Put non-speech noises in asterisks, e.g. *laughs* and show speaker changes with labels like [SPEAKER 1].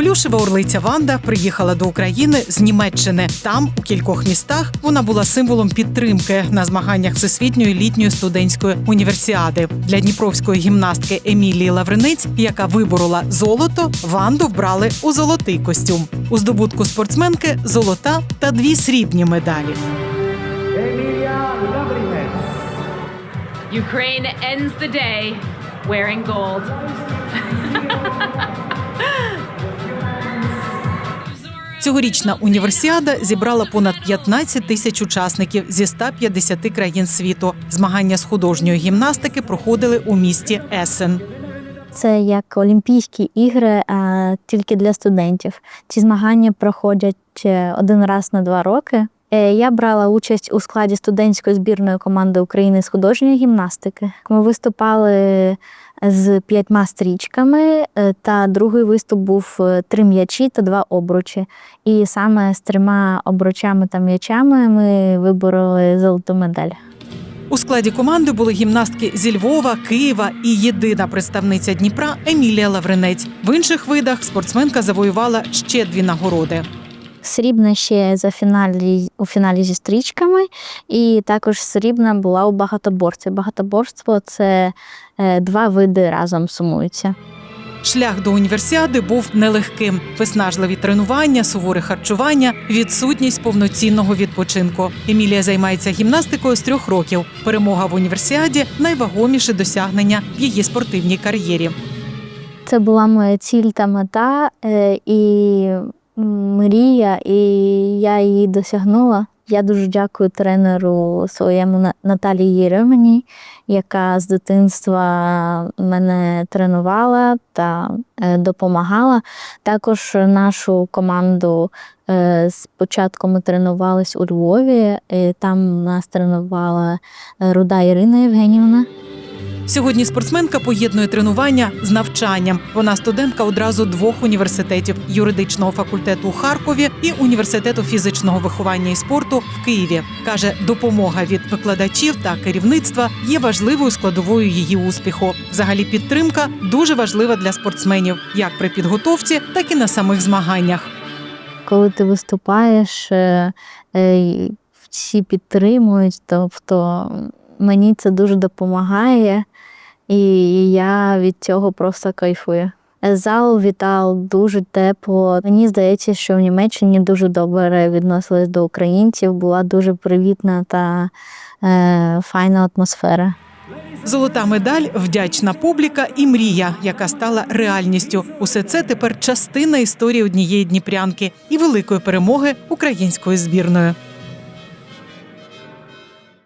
[SPEAKER 1] Плюшева орлиця Ванда приїхала до України з Німеччини. Там, у кількох містах, вона була символом підтримки на змаганнях всесвітньої літньої студентської універсіади. Для дніпровської гімнастки Емілії Лавринець, яка виборола золото, Ванду вбрали у золотий костюм. У здобутку спортсменки золота та дві срібні медалі.
[SPEAKER 2] Emilia Lavrinec.
[SPEAKER 3] Ukraine ends the day wearing gold. *laughs*
[SPEAKER 1] Цьогорічна універсіада зібрала понад 15 тисяч учасників зі 150 країн світу. Змагання з художньої гімнастики проходили у місті Есен.
[SPEAKER 4] Це як Олімпійські ігри, а тільки для студентів. Ці змагання проходять е, один раз на два роки. Е, Я брала участь у складі студентської збірної команди України з художньої гімнастики. Ми виступали з п'ятьма стрічками, е, та другий виступ був е, три м'ячі та два обручі. І саме з трьома обручами та м'ячами ми вибороли золоту медаль.
[SPEAKER 1] У складі команди були гімнастки зі Львова, Києва і єдина представниця Дніпра Емілія Лавринець. В інших видах спортсменка завоювала ще дві нагороди.
[SPEAKER 4] Срібна ще за фіналі у фіналі зі стрічками, і також срібна була у багатоборстві. Багатоборство це е, два види разом сумуються.
[SPEAKER 1] Шлях до універсіади був нелегким: виснажливі тренування, суворе харчування, відсутність повноцінного відпочинку. Емілія займається гімнастикою з трьох років. Перемога в універсіаді найвагоміше досягнення в її спортивній кар'єрі.
[SPEAKER 4] Це була моя ціль та мета е, і мрія, і я її досягнула. Я дуже дякую тренеру своєму Наталії Єремені, яка з дитинства мене тренувала та е, допомагала. Також нашу команду е, спочатку ми тренувались у Львові, там нас тренувала Руда Ірина Євгенівна.
[SPEAKER 1] Сьогодні спортсменка поєднує тренування з навчанням. Вона студентка одразу двох університетів юридичного факультету у Харкові і університету фізичного виховання і спорту в Києві. каже, допомога від викладачів та керівництва є важливою складовою її успіху. Взагалі, підтримка дуже важлива для спортсменів, як при підготовці, так і на самих змаганнях.
[SPEAKER 4] коли ти виступаєш, е, е, всі підтримують, тобто мені це дуже допомагає, і я від цього просто кайфую. Зал вітав дуже тепло. Мені здається, що в Німеччині дуже добре відносились до українців, була дуже привітна та е, файна атмосфера.
[SPEAKER 1] Золота медаль, вдячна публіка і мрія, яка стала реальністю. Усе це тепер частина історії однієї дніпрянки і великої перемоги української збірної.